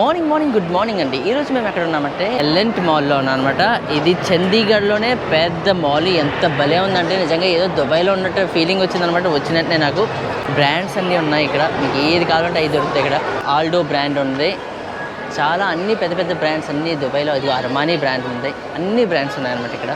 Morning morning good morning అండి. ఈ రోజు మేము ఎక్కడ ఉన్నామంటే ఎల్లెంట్ మాల్లో ఉన్నామన్నమాట. ఇది చండీగఢ్లోనే పెద్ద మాల్ ఎంత భలే ఉందంటే నిజంగా ఏదో దుబాయ్లో ఉన్నట్టు ఫీలింగ్ వచ్చిందనమాట వచ్చినట్టే నాకు. బ్రాండ్స్ అన్నీ ఉన్నాయి ఇక్కడ. మీకు ఏది కావాలంటే అవి దొరుకుతాయి ఇక్కడ. ఆల్డో బ్రాండ్ ఉంది. చాలా అన్ని పెద్ద పెద్ద బ్రాండ్స్ అన్నీ దుబాయ్లో. ఇది అర్మానీ బ్రాండ్ ఉంది. అన్ని బ్రాండ్స్ ఉన్నాయన్నమాట ఇక్కడ.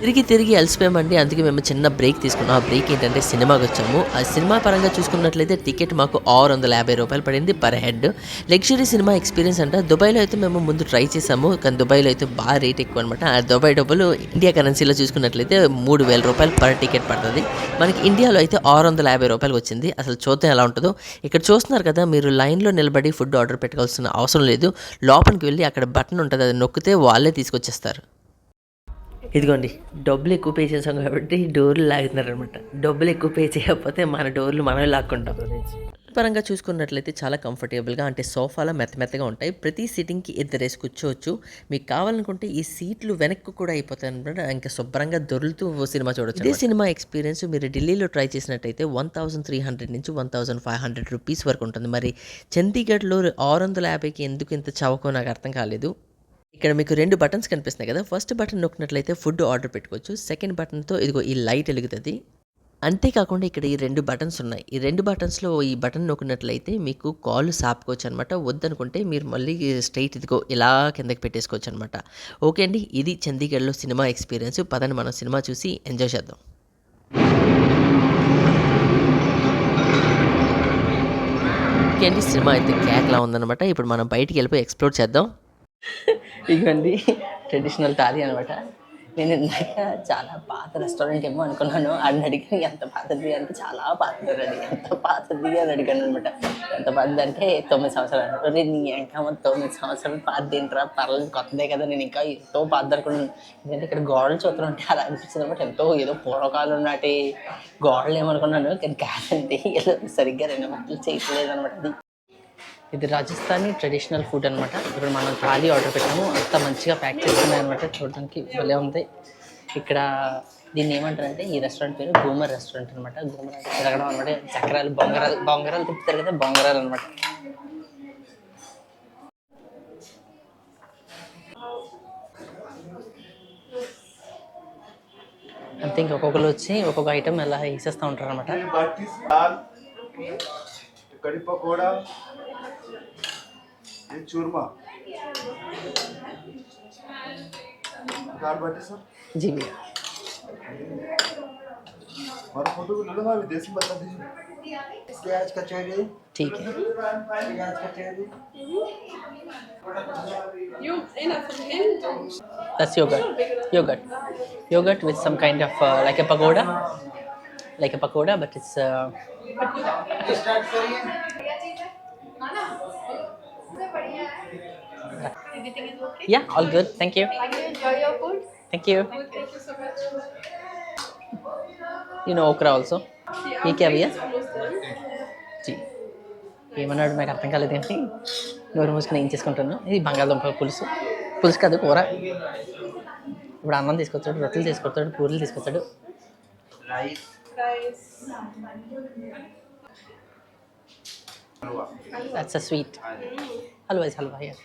తిరిగి తిరిగి అలసిపోయామండి. అందుకే మేము చిన్న బ్రేక్ తీసుకున్నాం. ఆ బ్రేక్ ఏంటంటే సినిమాకి వచ్చాము. ఆ సినిమా పరంగా చూసుకున్నట్లయితే టికెట్ మాకు ఆరు వందల యాభై రూపాయలు పడింది per head. Luxury cinema experience అంటే. దుబాయ్లో అయితే మేము ముందు ట్రై చేసాము కానీ దుబాయ్లో అయితే బాగా రేట్ ఎక్కువ అనమాట ఆ దుబాయ్ డబ్బులు ఇండియా కరెన్సీలో చూసుకున్నట్లయితే మూడు వేల రూపాయలు పర్ టికెట్ పడుతుంది మనకి ఇండియాలో అయితే ఆరు వందల యాభై రూపాయలు వచ్చింది. అసలు చూద్దాం ఎలా ఉంటుందో. ఇక్కడ చూస్తున్నారు కదా మీరు లైన్లో నిలబడి ఫుడ్ ఆర్డర్ పెట్టుకోవాల్సిన అవసరం లేదు. లోపలికి వెళ్ళి అక్కడ బటన్ ఉంటుంది. అది నొక్కితే వాళ్ళే తీసుకొచ్చేస్తారు. ఇదిగోండి డబ్బులు ఎక్కువ పే చేసాం కాబట్టి డోర్లు లాగుతున్నారు అనమాట డబ్బులు ఎక్కువ పే చేయకపోతే మన డోర్లు మనమే లాక్కుంటాం. పరంగా చూసుకున్నట్లయితే చాలా కంఫర్టబుల్గా అంటే సోఫాలో మెత్త మెత్తగా ఉంటాయి. ప్రతి సీటింగ్కి ఇద్దరు వేసి కూర్చోవచ్చు. మీకు కావాలనుకుంటే ఈ సీట్లు వెనక్కి కూడా అయిపోతాయి అనమాట ఇంకా శుభ్రంగా దొరులుతూ సినిమా చూడొచ్చు ఇదే సినిమా ఎక్స్పీరియన్స్ మీరు ఢిల్లీలో ట్రై చేసినట్టయితే వన్ థౌసండ్ త్రీ హండ్రెడ్ నుంచి one thousand five hundred rupees వరకు ఉంటుంది. మరి చండీగఢ్లో ఆరు వందల యాభైకి ఎందుకు ఇంత చవకో నాకు అర్థం కాలేదు. ఇక్కడ మీకు రెండు బటన్స్ కనిపిస్తున్నాయి కదా. ఫస్ట్ బటన్ నొక్కినట్లయితే ఫుడ్ ఆర్డర్ పెట్టుకోవచ్చు. సెకండ్ బటన్తో ఇదిగో ఈ లైట్ వెలుగుతుంది. అంతేకాకుండా ఇక్కడ ఈ రెండు బటన్స్ ఉన్నాయి. ఈ రెండు బటన్స్లో ఈ బటన్ నొక్కినట్లయితే మీకు కాల్ సాపుకోవచ్చు అనమాట వద్దనుకుంటే మీరు మళ్ళీ స్ట్రైట్ ఇదిగో ఇలా కిందకి పెట్టేసుకోవచ్చు అనమాట ఓకే అండి. ఇది చండీగఢ్లో సినిమా ఎక్స్పీరియన్స్ పదని మనం సినిమా చూసి ఎంజాయ్ చేద్దాం. ఓకే అండి. సినిమా అయితే క్యాక్లా ఉందన్నమాట. ఇప్పుడు మనం బయటికి వెళ్ళిపోయి ఎక్స్ప్లోర్ చేద్దాం. ఇదిగోండి ట్రెడిషనల్ థాలీ అనమాట. నేను ఇందాక చాలా పాత రెస్టారెంట్ ఏమో అనుకున్నాను. అని అడిగాను ఎంత పాతది? అంటే చాలా పాతది అని ఎంత పాతది అని అడిగాను అనమాట. ఎంత పాతది అంటే తొమ్మిది సంవత్సరాలు అరే నీ ఇంకా తొమ్మిది సంవత్సరాలు పాత ఏంట్రా? పర్లేదు కొత్తదే కదా. నేను ఇంకా ఎంతో పాత అనుకున్నాను. ఎందుకంటే ఇక్కడ గోడలు చూస్తున్నా ఉంటే అలా అనిపించింది అనమాట. ఎంతో ఏదో పూర్వకాలం నాటి గోడలు ఏమనుకున్నాను. కానీ కాదండి ఏదో సరిగ్గా రెండు మాటలు చేయట్లేదు అనమాట అది. ఇది రాజస్థానీ ట్రెడిషనల్ ఫుడ్ అనమాట ఇప్పుడు మనం థాలీ ఆర్డర్ పెట్టాము. అంత మంచిగా ప్యాక్ చేస్తున్నాయి అనమాట చూడడానికి భలే ఉంది. ఇక్కడ దీన్ని ఏమంటారంటే ఈ రెస్టారెంట్ పేరు గూమర్ రెస్టారెంట్ అనమాట గూమర్ అంటే తిరగడం అనమాట చక్రాలు బొంగరాలు బొంగరాలు తిప్పుతారు కదా బొంగరాలు అనమాట అంతే ఇంకా ఒక్కొక్కరు వచ్చి ఒక్కొక్క ఐటమ్ ఎలా వేసేస్తూ ఉంటారు అనమాట ये चूरमा दाल बाटी सर जी भैया हमारा फ़ोटो को ले लो देसी बता दीजिए प्याज कचौड़ी ठीक है प्याज hinten. That's yogurt. Yogurt. Yogurt with some kind of uh, like a pagoda. Like a pagoda, but it's. Uh, Everything is okay? yeah, all good. Thank you. Can you enjoy your food? Thank you. Thank you so much. You know okra also. ये क्या भैया Close there. G ఏమన్నాడు నాకు అర్థం కాలేదు ఏంటి నోరు మూసుకుని ఏం చేసుకుంటాను ఇది బంగాళదుంప పులుసు పులుసు కాదు కూర ఇప్పుడు అన్నం తీసుకొచ్చాడు రొట్టెలు తీసుకొచ్చాడు పూరీలు తీసుకొచ్చాడు Rice. that's a sweet halwa is halwa yeah.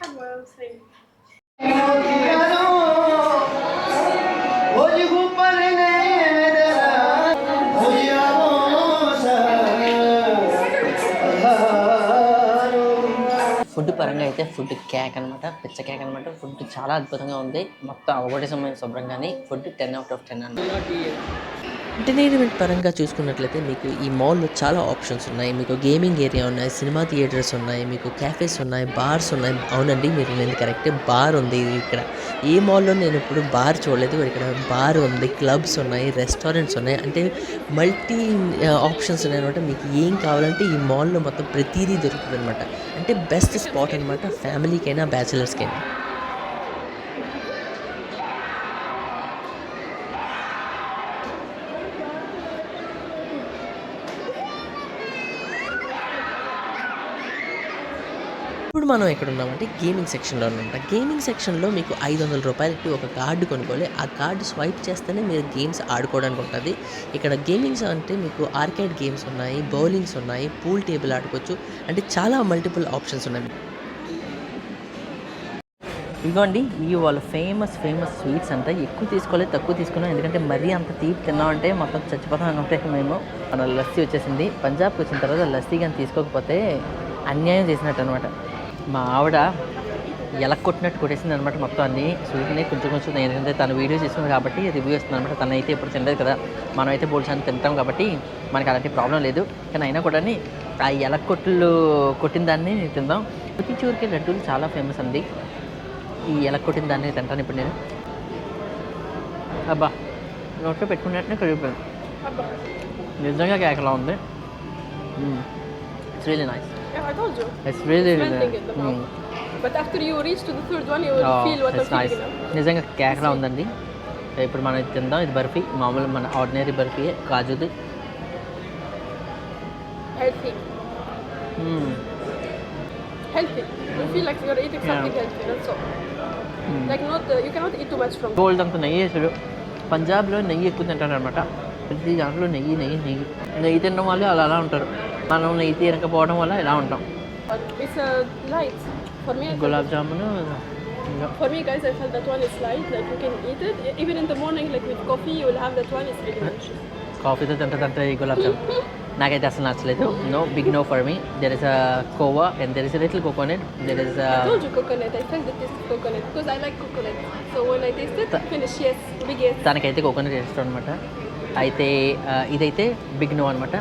Food పరంగా అయితే ఫుడ్ కేక్ అనమాట పిచ్చ కేక్ అనమాట ఫుడ్ చాలా అద్భుతంగా ఉంది. మొత్తం అవగొట్టే సమయం శుభ్రంగానే. Food ten out of ten అన్నమాట. ఎంటర్టైన్మెంట్ పరంగా చూసుకున్నట్లయితే మీకు ఈ మాల్లో చాలా ఆప్షన్స్ ఉన్నాయి. మీకు గేమింగ్ ఏరియా ఉన్నాయి సినిమా థియేటర్స్ ఉన్నాయి మీకు క్యాఫేస్ ఉన్నాయి బార్స్ ఉన్నాయి. అవునండి మీరు నేను కరెక్ట్. బార్ ఉంది ఇక్కడ. ఏ మాల్లో నేను ఇప్పుడు బార్ చూడలేదు. ఇక్కడ బార్ ఉంది క్లబ్స్ ఉన్నాయి రెస్టారెంట్స్ ఉన్నాయి. అంటే మల్టీ ఆప్షన్స్ ఉన్నాయి అనమాట మీకు ఏం కావాలంటే ఈ మాల్లో మొత్తం ప్రతిదీ దొరుకుతుంది అనమాట అంటే బెస్ట్ స్పాట్ అనమాట ఫ్యామిలీకైనా బ్యాచిలర్స్కైనా ఇప్పుడు మనం ఎక్కడ ఉన్నామంటే గేమింగ్ సెక్షన్లో ఉన్నామంట గేమింగ్ సెక్షన్లో మీకు ఐదు వందల రూపాయలకి ఒక కార్డు కొనుక్కోవాలి. ఆ కార్డు స్వైప్ చేస్తేనే మీరు గేమ్స్ ఆడుకోవడానికి ఉంటుంది. ఇక్కడ గేమింగ్స్ అంటే మీకు ఆర్కేడ్ గేమ్స్ ఉన్నాయి బౌలింగ్స్ ఉన్నాయి పూల్ టేబుల్ ఆడుకోవచ్చు. అంటే చాలా మల్టిపుల్ ఆప్షన్స్ ఉన్నాయి. ఇదిగోండి ఇవి వాళ్ళ ఫేమస్ ఫేమస్ స్వీట్స్ అంట ఎక్కువ తీసుకోలేదు తక్కువ తీసుకున్నాం. ఎందుకంటే మరీ అంత తీపి తిన్నామంటే మొత్తం చచ్చిపోతాం అనుకుంటే మేము. మన లస్సీ వచ్చేసింది. పంజాబ్కి వచ్చిన తర్వాత లస్సీ కానీ తీసుకోకపోతే అన్యాయం చేసినట్టు అనమాట మా ఆవిడ ఎలక్ కొట్టినట్టు కొట్టేసింది అనమాట మొత్తం అన్ని. స్వీట్ని కొంచెం కొంచెం ఎందుకంటే తన వీడియో చేస్తుంది కాబట్టి రివ్యూ ఇస్తుంది అనమాట తన అయితే ఇప్పుడు తినలేదు కదా. మనం అయితే బోల్స్ అని తింటాం కాబట్టి మనకి అలాంటి ప్రాబ్లం లేదు. కానీ అయినా కూడా ఆ ఎలక్ కొట్లు కొట్టిన దాన్ని తిందాం. ప్రతి చూరికి లడ్డూలు చాలా ఫేమస్ అండి. ఈ ఎలక్ కొట్టిన దాన్ని తింటాను ఇప్పుడు నేను. అబ్బా నోట్లో పెట్టుకున్నట్టునే కరిగిపోయింది. నిజంగా కేకలా ఉంది. It's really nice Yeah, I told you. It's really Melting in the mouth. But after you reach to the third one, you will feel what I'm nice feeling. నిజంగా కేకలా ఉందండి ఇప్పుడు మనం ఇది తిందాం ఇది బర్ఫీ మామూలు మన ఆర్డినరీ బర్ఫీ కాజుది Healthy. Hmm. Healthy. You feel like you're eating something Yeah. healthy. That's all. Like not, uh, you cannot eat too much from. Gold అంత నెయ్యి వేసాడు పంజాబ్లో నెయ్యి ఎక్కువ తింటారు అనమాట ప్రతి దాంట్లో నెయ్యి నెయ్యి నెయ్యి నెయ్యి తినడం వల్ల అలా అలా ఉంటారు మనం నెయ్యి తినకపోవడం వల్ల ఇలా ఉంటాం But it's uh, light. For me, I felt gulab jamun ఇంకా For me, guys, I felt that one is light, like you can eat it. E- Even in the morning, like with coffee, you will have that one. It's really delicious. కాఫీతో తింటుందంటే ఈ గులాబ్ జామ్ నాకైతే అసలు నచ్చలేదు no big no for me there is a khoa and there is little coconut there is I told you coconut. I felt the taste of coconut because I like coconut. So when I tasted, finish yes, big yes. తనకైతే coconut ఇష్టం అనమాట అయితే ఆ, ఇదైతే big no అనమాట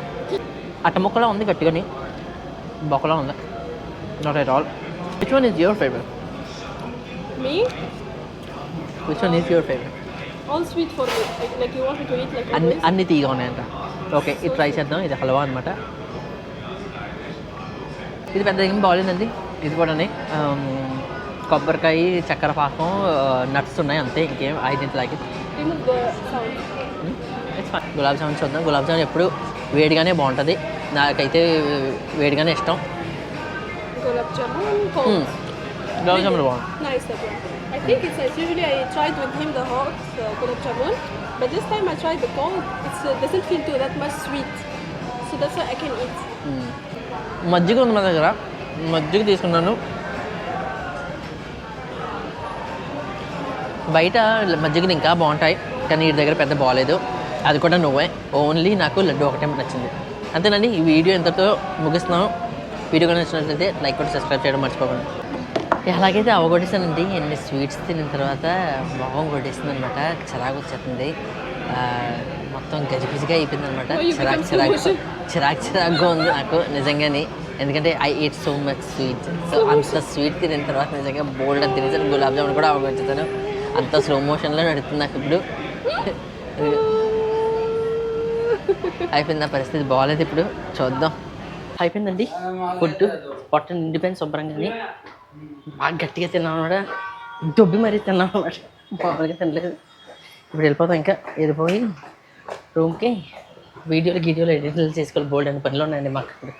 అట్ట ముక్కలా ఉంది గట్టిగాని. బొక్కలా ఉంది. Not at all which one is your favourite Me, which one is your favourite for me. Like, like you wanted to eat like అన్ని. అన్ని తీగా ఉన్నాయంట. ఓకే ఇది ట్రై చేద్దాం. ఇది హల్వా అనమాట ఇది పెద్ద ఏం బాగాలేదండి ఇది కూడా కొబ్బరికాయ చక్కెర పాకం నట్స్ ఉన్నాయి అంతే. ఇంకేం I didn't like it fine gulab jamun చూద్దాం. గులాబ్ జామున్ ఎప్పుడు వేడిగానే బాగుంటుంది. నాకైతే వేడిగానే ఇష్టం. Gulab jamun gulab jamun But this time I tried the cold, it uh, doesn't feel too that much sweet. So that's why I can eat. Hmm. మజ్జిగ ఉంది మన దగ్గర. మజ్జిగ తీసుకున్నాను. బయట మజ్జిగలు ఇంకా బాగుంటాయి కానీ వీటి దగ్గర పెద్ద బాగాలేదు. అది కూడా నువ్వే. ఓన్లీ నాకు లడ్డు ఒకటే నచ్చింది. అంతేనండి ఈ వీడియో ఎంతతో ముగిస్తున్నాను. వీడియో కూడా నచ్చినట్లయితే లైక్ కూడా సబ్స్క్రైబ్ చేయడం మర్చిపోకండి. ఎలాగైతే అవగొట్టేసానండి. ఎన్ని స్వీట్స్ తిన్న తర్వాత మొహం కొట్టేసింది అనమాట చిరాకు వచ్చేస్తుంది మొత్తం గజిబిజిగా అయిపోయింది అనమాట Oh, చిరాకు చిరాకు. చిరాకు చిరాకుగా ఉంది నాకు నిజంగానే. ఎందుకంటే I eat so much sweet so అంత స్వీట్ తినిన తర్వాత నిజంగా బోల్డ్ అని తినేసాను. గులాబ్ జామున్ కూడా అవగొచ్చేసాను అంత స్లో మోషన్లో నడుస్తుంది నాకు ఇప్పుడు. అయిపోయింది నా పరిస్థితి? బాగాలేదు ఇప్పుడు. చూద్దాం. అయిపోయిందండి. ఫుడ్ పొట్ట నిండిపోయింది శుభ్రంగాని. బాగా గట్టిగా తిన్నాను అనమాట దొబ్బి మరీ తిన్నాను అనమాట మామూలుగా తినలేదు. ఇప్పుడు వెళ్ళిపోతాం ఇంకా. వెళ్ళిపోయి రూమ్కి వీడియోలు గీడియోలు ఎడిట్లు చేసుకోవాలి. బోల్డ్ అనే పనిలో ఉన్నాయండి మాకు ఇప్పుడు.